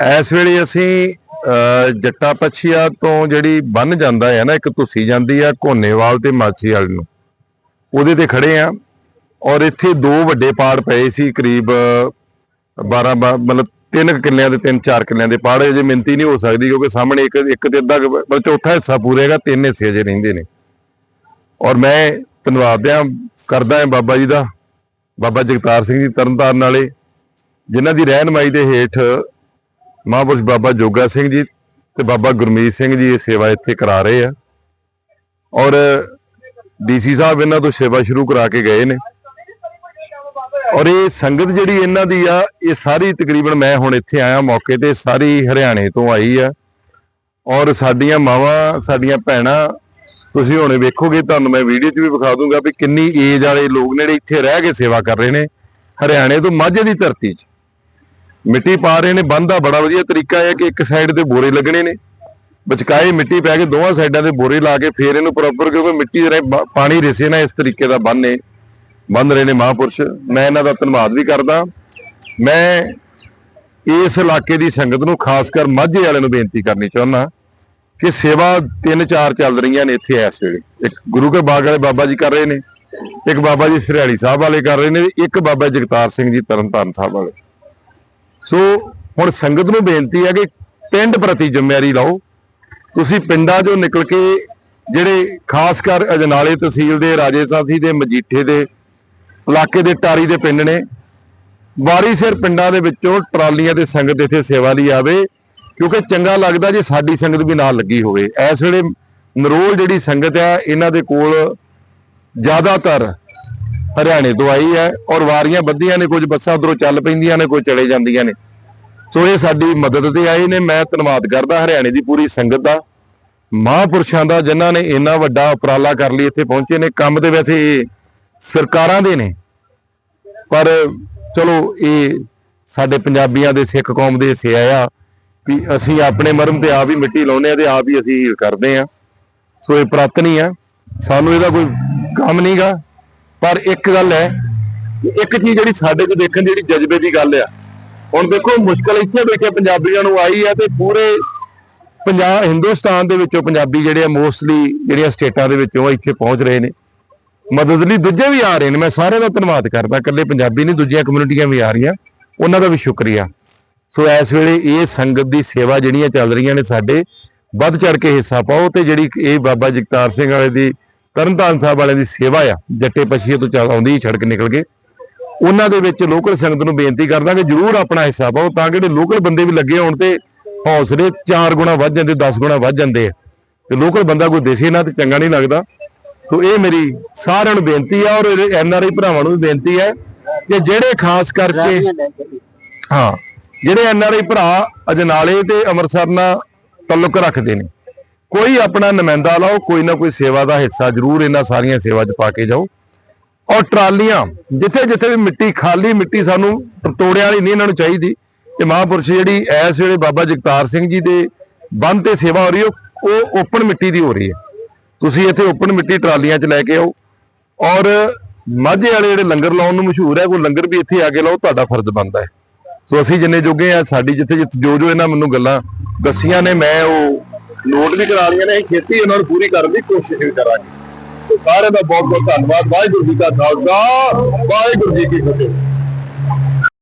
ਇਸ ਵੇਲੇ ਅਸੀਂ ਅਹ, ਜੱਟਾ ਪਛੀਆ ਤੋਂ ਜਿਹੜੀ ਬੰਨ ਜਾਂਦਾ ਹੈ ਨਾ ਇੱਕ ਤੁਸੀ ਜਾਂਦੀ ਆ ਘੋਨੇਵਾਲ ਤੇ ਮਾਛੀ ਵਾਲ ਨੂੰ। ਉਹਦੇ ਤੇ ਖੜੇ ਆ ਔਰ ਇੱਥੇ ਦੋ ਵੱਡੇ ਪਾੜ ਪਏ ਸੀ ਕਰੀਬ 12 ਮਤਲਬ ਤਿੰਨ ਕਿੱਲਿਆਂ ਦੇ ਤਿੰਨ ਚਾਰ ਕਿੱਲਿਆਂ ਦੇ ਪਾੜ। ਅਜੇ ਮਿੰਤੀ ਨਹੀਂ ਹੋ ਸਕਦੀ ਕਿਉਂਕਿ ਸਾਹਮਣੇ ਇੱਕ ਇੱਕ ਤੇ ਅੱਧਾ ਮਤਲਬ ਚੌਥਾ ਹਿੱਸਾ ਪੂਰੇਗਾ ਤਿੰਨ ਹਿੱਸੇ ਅਜੇ ਰਹਿੰਦੇ ਨੇ। ਔਰ ਮੈਂ ਧੰਨਵਾਦ ਆ ਕਰਦਾ ਹਾਂ ਬਾਬਾ ਜੀ ਦਾ ਬਾਬਾ ਜਗਤਾਰ ਸਿੰਘ ਜੀ ਤਰਨਤਾਰਨ ਵਾਲੇ ਜਿਨ੍ਹਾਂ ਦੀ ਰਹਿਨਮਾਈ ਦੇ ਹੇਠ ਮਹਾਂਪੁਰਸ਼ ਬਾਬਾ ਜੋਗਾ ਸਿੰਘ ਜੀ ਤੇ ਬਾਬਾ ਗੁਰਮੀਤ ਸਿੰਘ ਜੀ ਇਹ ਸੇਵਾ ਇੱਥੇ ਕਰਾ ਰਹੇ ਆ। ਔਰ ਡੀਸੀ ਸਾਹਿਬ ਇਹਨਾਂ ਤੋਂ ਸੇਵਾ ਸ਼ੁਰੂ ਕਰਾ ਕੇ ਗਏ ਨੇ। ਔਰ ਇਹ ਸੰਗਤ ਜਿਹੜੀ ਇਹਨਾਂ ਦੀ ਆ, ਇਹ ਸਾਰੀ ਤਕਰੀਬਨ ਮੈਂ ਹੁਣ ਇੱਥੇ ਆਇਆ ਮੌਕੇ ਤੇ, ਸਾਰੀ ਹਰਿਆਣੇ ਤੋਂ ਆਈ ਆ। ਔਰ ਸਾਡੀਆਂ ਮਾਵਾਂ, ਸਾਡੀਆਂ ਭੈਣਾਂ, ਤੁਸੀਂ ਹੁਣੇ ਵੇਖੋਗੇ, ਤੁਹਾਨੂੰ ਮੈਂ ਵੀਡੀਓ 'ਚ ਵੀ ਵਿਖਾ ਦੂੰਗਾ ਵੀ ਕਿੰਨੀ ਏਜ ਵਾਲੇ ਲੋਕ ਨੇ ਜਿਹੜੇ ਇੱਥੇ ਰਹਿ ਕੇ ਸੇਵਾ ਕਰ ਰਹੇ ਨੇ, ਹਰਿਆਣੇ ਤੋਂ ਮਾਝੇ ਦੀ ਧਰਤੀ 'ਚ। ਮਿੱਟੀ ਪਾ ਰਹੇ ਨੇ, ਬੰਦ ਦਾ ਬੜਾ ਵਧੀਆ ਤਰੀਕਾ ਹੈ ਕਿ ਇੱਕ ਸਾਈਡ ਤੇ ਬੋਰੇ ਲੱਗਣੇ ਨੇ। ਵਿਚਕਾਏ ਮਿੱਟੀ ਪੈ ਕੇ ਦੋਵਾਂ ਸਾਈਡਾਂ ਤੇ ਬੋਰੇ ਲਾ ਕੇ ਫੇਰ ਇਹਨੂੰ ਪ੍ਰੋਪਰ ਕਿਉਂਕਿ ਮਿੱਟੀ ਦੇ ਪਾਣੀ ਰਿਸੇ ਨਾ ਇਸ ਤਰੀਕੇ ਦਾ ਬੰਨੇ ਬੰਦ ਰਹੇ ਨੇ ਮਹਾਂਪੁਰਸ਼। ਮੈਂ ਇਹਨਾਂ ਦਾ ਧੰਨਵਾਦ ਵੀ ਕਰਦਾ। ਮੈਂ ਇਸ ਇਲਾਕੇ ਦੀ ਸੰਗਤ ਨੂੰ ਖਾਸ ਕਰ ਮਾਝੇ ਵਾਲਿਆਂ ਨੂੰ ਬੇਨਤੀ ਕਰਨੀ ਚਾਹੁੰਦਾ ਕਿ ਸੇਵਾ ਤਿੰਨ ਚਾਰ ਚੱਲ ਰਹੀਆਂ ਨੇ ਇੱਥੇ ਇਸ ਵੇਲੇ। ਇੱਕ ਗੁਰੂ ਕੇ ਬਾਗ ਵਾਲੇ ਬਾਬਾ ਜੀ ਕਰ ਰਹੇ ਨੇ, ਇੱਕ ਬਾਬਾ ਜੀ ਸਰਿਆਲੀ ਸਾਹਿਬ ਵਾਲੇ ਕਰ ਰਹੇ ਨੇ ਤੇ ਇੱਕ ਬਾਬਾ ਜਗਤਾਰ ਸਿੰਘ ਜੀ ਤਰਨਤਾਰਨ ਸਾਹਿਬ ਵਾਲੇ। ਸੋ ਹੁਣ ਸੰਗਤ ਨੂੰ ਬੇਨਤੀ ਹੈ ਕਿ ਪਿੰਡ ਪ੍ਰਤੀ ਜ਼ਿੰਮੇਵਾਰੀ ਲਓ। ਤੁਸੀਂ ਪਿੰਡਾਂ 'ਚੋਂ ਨਿਕਲ ਕੇ ਜਿਹੜੇ ਖਾਸ ਕਰ ਅਜਨਾਲੇ ਤਹਿਸੀਲ ਦੇ, ਰਾਜੇ ਸਾਥੀ ਦੇ, ਮਜੀਠੇ ਦੇ, ਇਲਾਕੇ ਦੇ ਟਾਰੀ ਦੇ ਪਿੰਡ ਨੇ, ਵਾਰੀ ਸਿਰ ਪਿੰਡਾਂ ਦੇ ਵਿੱਚੋਂ ਟਰਾਲੀਆਂ ਤੇ ਸੰਗਤ ਇੱਥੇ ਸੇਵਾ ਲਈ ਆਵੇ, ਕਿਉਂਕਿ ਚੰਗਾ ਲੱਗਦਾ ਜੇ ਸਾਡੀ ਸੰਗਤ ਵੀ ਨਾਲ ਲੱਗੀ ਹੋਵੇ। ਇਸ ਵੇਲੇ ਨਰੋਲ ਜਿਹੜੀ ਸੰਗਤ ਹੈ ਇਹਨਾਂ ਦੇ ਕੋਲ ਜ਼ਿਆਦਾਤਰ ਹਰਿਆਣੇ ਤੋਂ ਆਈ ਹੈ ਔਰ ਵਾਰੀਆਂ ਬੱਧੀਆਂ ਨੇ, ਕੁਝ ਬੱਸਾਂ ਉਧਰੋਂ ਚੱਲ ਪੈਂਦੀਆਂ ਨੇ ਕੋਈ ਚਲੇ ਜਾਂਦੀਆਂ ਨੇ। ਸੋ ਇਹ ਸਾਡੀ ਮਦਦ ਤੇ ਆਏ ਨੇ। ਮੈਂ ਧੰਨਵਾਦ ਕਰਦਾ ਹਰਿਆਣੇ ਦੀ ਪੂਰੀ ਸੰਗਤ ਦਾ, ਮਹਾਂਪੁਰਸ਼ਾਂ ਦਾ, ਜਿਨ੍ਹਾਂ ਨੇ ਇੰਨਾ ਵੱਡਾ ਉਪਰਾਲਾ ਕਰ ਲਈ, ਇੱਥੇ ਪਹੁੰਚੇ ਨੇ। ਕੰਮ ਤੇ ਵੈਸੇ ਇਹ ਸਰਕਾਰਾਂ ਦੇ ਨੇ। ਪਰ ਚਲੋ, ਇਹ ਸਾਡੇ ਪੰਜਾਬੀਆਂ ਦੇ ਸਿੱਖ ਕੌਮ ਦੇ ਹਿੱਸੇ ਆ ਵੀ ਅਸੀਂ ਆਪਣੇ ਮਰਮ ਤੇ ਆਪ ਹੀ ਮਿੱਟੀ ਲਾਉਂਦੇ ਆ ਤੇ ਆਪ ਹੀ ਅਸੀਂ ਹੀਲ ਕਰਦੇ ਆ ਸੋ ਇਹ ਪ੍ਰਾਤਨੀ ਆ। ਸਾਨੂੰ ਇਹਦਾ ਕੋਈ ਕੰਮ ਨਹੀਂਗਾ ਪਰ ਇੱਕ ਗੱਲ ਹੈ ਇੱਕ ਚੀਜ਼ ਜਿਹੜੀ ਸਾਡੇ ਕੋਲ ਦੇਖਣ ਦੀ ਜਿਹੜੀ ਜਜ਼ਬੇ ਦੀ ਗੱਲ ਆ, ਹੁਣ ਦੇਖੋ ਮੁਸ਼ਕਲ ਇੱਥੇ ਬੈਠੇ ਪੰਜਾਬੀਆਂ ਨੂੰ ਆਈ ਹੈ ਤੇ ਪੂਰੇ ਪੰਜਾਬ, ਹਿੰਦੁਸਤਾਨ ਦੇ ਵਿੱਚੋਂ ਪੰਜਾਬੀ ਜਿਹੜੇ ਆ ਮੋਸਟਲੀ ਜਿਹੜੀਆਂ ਸਟੇਟਾਂ ਦੇ ਵਿੱਚੋਂ ਇੱਥੇ ਪਹੁੰਚ ਰਹੇ ਨੇ। ਮਦਦ ਲਈ ਦੂਜੇ ਵੀ ਆ ਰਹੇ ਨੇ, ਮੈਂ ਸਾਰਿਆਂ ਦਾ ਧੰਨਵਾਦ ਕਰਦਾ, ਇਕੱਲੇ ਪੰਜਾਬੀ ਨਹੀਂ, ਦੂਜੀਆਂ ਕਮਿਊਨਿਟੀਆਂ ਵੀ ਆ ਰਹੀਆਂ, ਉਹਨਾਂ ਦਾ ਵੀ ਸ਼ੁਕਰੀਆ। ਸੋ ਇਸ ਵੇਲੇ ਇਹ ਸੰਗਤ ਦੀ ਸੇਵਾ ਜਿਹੜੀਆਂ ਚੱਲ ਰਹੀਆਂ ਨੇ ਸਾਡੇ, ਵੱਧ ਚੜ ਕੇ ਹਿੱਸਾ ਪਾਓ ਤੇ ਜਿਹੜੀ ਇਹ ਬਾਬਾ ਜਗਤਾਰ ਸਿੰਘ ਵਾਲੇ ਦੀ ਤਰਨਤਾਰਨ ਸਾਹਿਬ ਵਾਲਿਆਂ ਦੀ ਸੇਵਾ ਆ, ਜੱਟੇ ਪਛੀਏ ਤੋਂ ਚੱਲ ਆਉਂਦੀ ਸੜਕ ਨਿਕਲ ਕੇ। ਉਹਨਾਂ ਦੇ ਵਿੱਚ ਲੋਕਲ ਸੰਗਤ ਨੂੰ ਬੇਨਤੀ ਕਰਦਾ ਕਿ ਜਰੂਰ ਆਪਣਾ ਹਿੱਸਾ ਪਾਓ ਤਾਂ ਕਿ ਜਿਹੜੇ ਲੋਕਲ ਬੰਦੇ ਵੀ ਲੱਗੇ ਹੋਣ ਤੇ ਹੌਸਲੇ 4 ਗੁਣਾ ਵੱਧ ਜਾਂਦੇ 10 ਗੁਣਾ ਵੱਧ ਜਾਂਦੇ ਆ। ਤੇ ਲੋਕਲ ਬੰਦਾ ਕੋਈ ਦੇਸੀ ਨਾ ਤੇ ਚੰਗਾ ਨਹੀਂ ਲੱਗਦਾ। ਸੋ ਇਹ ਮੇਰੀ ਸਾਰਿਆਂ ਨੂੰ ਬੇਨਤੀ ਆ ਔਰ ਐਨ ਆਰ ਆਈ ਭਰਾਵਾਂ ਨੂੰ ਵੀ ਬੇਨਤੀ ਹੈ ਕਿ ਜਿਹੜੇ ਖਾਸ ਕਰਕੇ ਹਾਂ, ਜਿਹੜੇ ਐਨ ਆਰ ਆਈ ਭਰਾ ਅਜਨਾਲੇ ਤੇ ਅੰਮ੍ਰਿਤਸਰ ਨਾਲ ਤਾਲੁਕ ਰੱਖਦੇ ਨੇ ਕੋਈ ਆਪਣਾ ਨੁਮਾਇੰਦਾ ਲਾਓ, ਕੋਈ ਨਾ ਕੋਈ ਸੇਵਾ ਦਾ ਹਿੱਸਾ ਜ਼ਰੂਰ ਇਹਨਾਂ ਸਾਰੀਆਂ ਸੇਵਾ 'ਚ ਪਾ ਕੇ ਜਾਓ। ਔਰ ਟਰਾਲੀਆਂ, ਜਿੱਥੇ ਜਿੱਥੇ ਵੀ ਮਿੱਟੀ ਖਾਲੀ, ਮਿੱਟੀ ਸਾਨੂੰ ਤੋੜਿਆਂ ਵਾਲੀ ਨਹੀਂ ਇਹਨਾਂ ਨੂੰ ਚਾਹੀਦੀ। ਤੇ ਮਹਾਂਪੁਰਸ਼ ਜਿਹੜੀ ਇਸ ਵੇਲੇ ਬਾਬਾ ਜਗਤਾਰ ਸਿੰਘ ਜੀ ਦੇ ਬੰਦ ਤੇ ਸੇਵਾ ਹੋ ਰਹੀ ਹੈ, ਉਹ- ਉਹ ਓਪਨ ਮਿੱਟੀ ਦੀ ਹੋ ਰਹੀ ਹੈ। ਤੁਸੀਂ ਇੱਥੇ ਓਪਨ ਮਿੱਟੀ ਟਰਾਲੀਆਂ 'ਚ ਲੈ ਕੇ ਆਓ। ਔਰ ਮਾਝੇ ਵਾਲੇ ਜਿਹੜੇ ਲੰਗਰ ਲਾਉਣ ਨੂੰ ਮਸ਼ਹੂਰ ਹੈ ਕੋਈ ਲੰਗਰ ਵੀ ਇੱਥੇ ਆ ਕੇ ਲਾਓ, ਤੁਹਾਡਾ ਫਰਜ਼ ਬਣਦਾ ਹੈ। ਸੋ ਅਸੀਂ ਜਿੰਨੇ ਜੋਗੇ ਆ ਸਾਡੀ ਜਿੱਥੇ ਜਿੱਥੇ ਜੋ ਜੋ ਇਹਨਾਂ ਮੈਨੂੰ ਗੱਲਾਂ ਦੱਸੀਆਂ ਨੇ, ਮੈਂ ਉਹ ਨੋਟ ਵੀ ਕਰਾ ਲਈਆਂ ਨੇ, ਖੇਤੀ ਉਹਨਾਂ ਨੂੰ ਪੂਰੀ ਕਰਨ ਦੀ ਕੋਸ਼ਿਸ਼ ਵੀ ਕਰਾਂਗੇ। ਸਾਰਿਆਂ ਦਾ ਬਹੁਤ ਬਹੁਤ ਧੰਨਵਾਦ। ਵਾਹਿਗੁਰੂ ਜੀ ਕਾ ਖਾਲਸਾ, ਵਾਹਿਗੁਰੂ ਜੀ ਕੀ ਫਤਿਹ।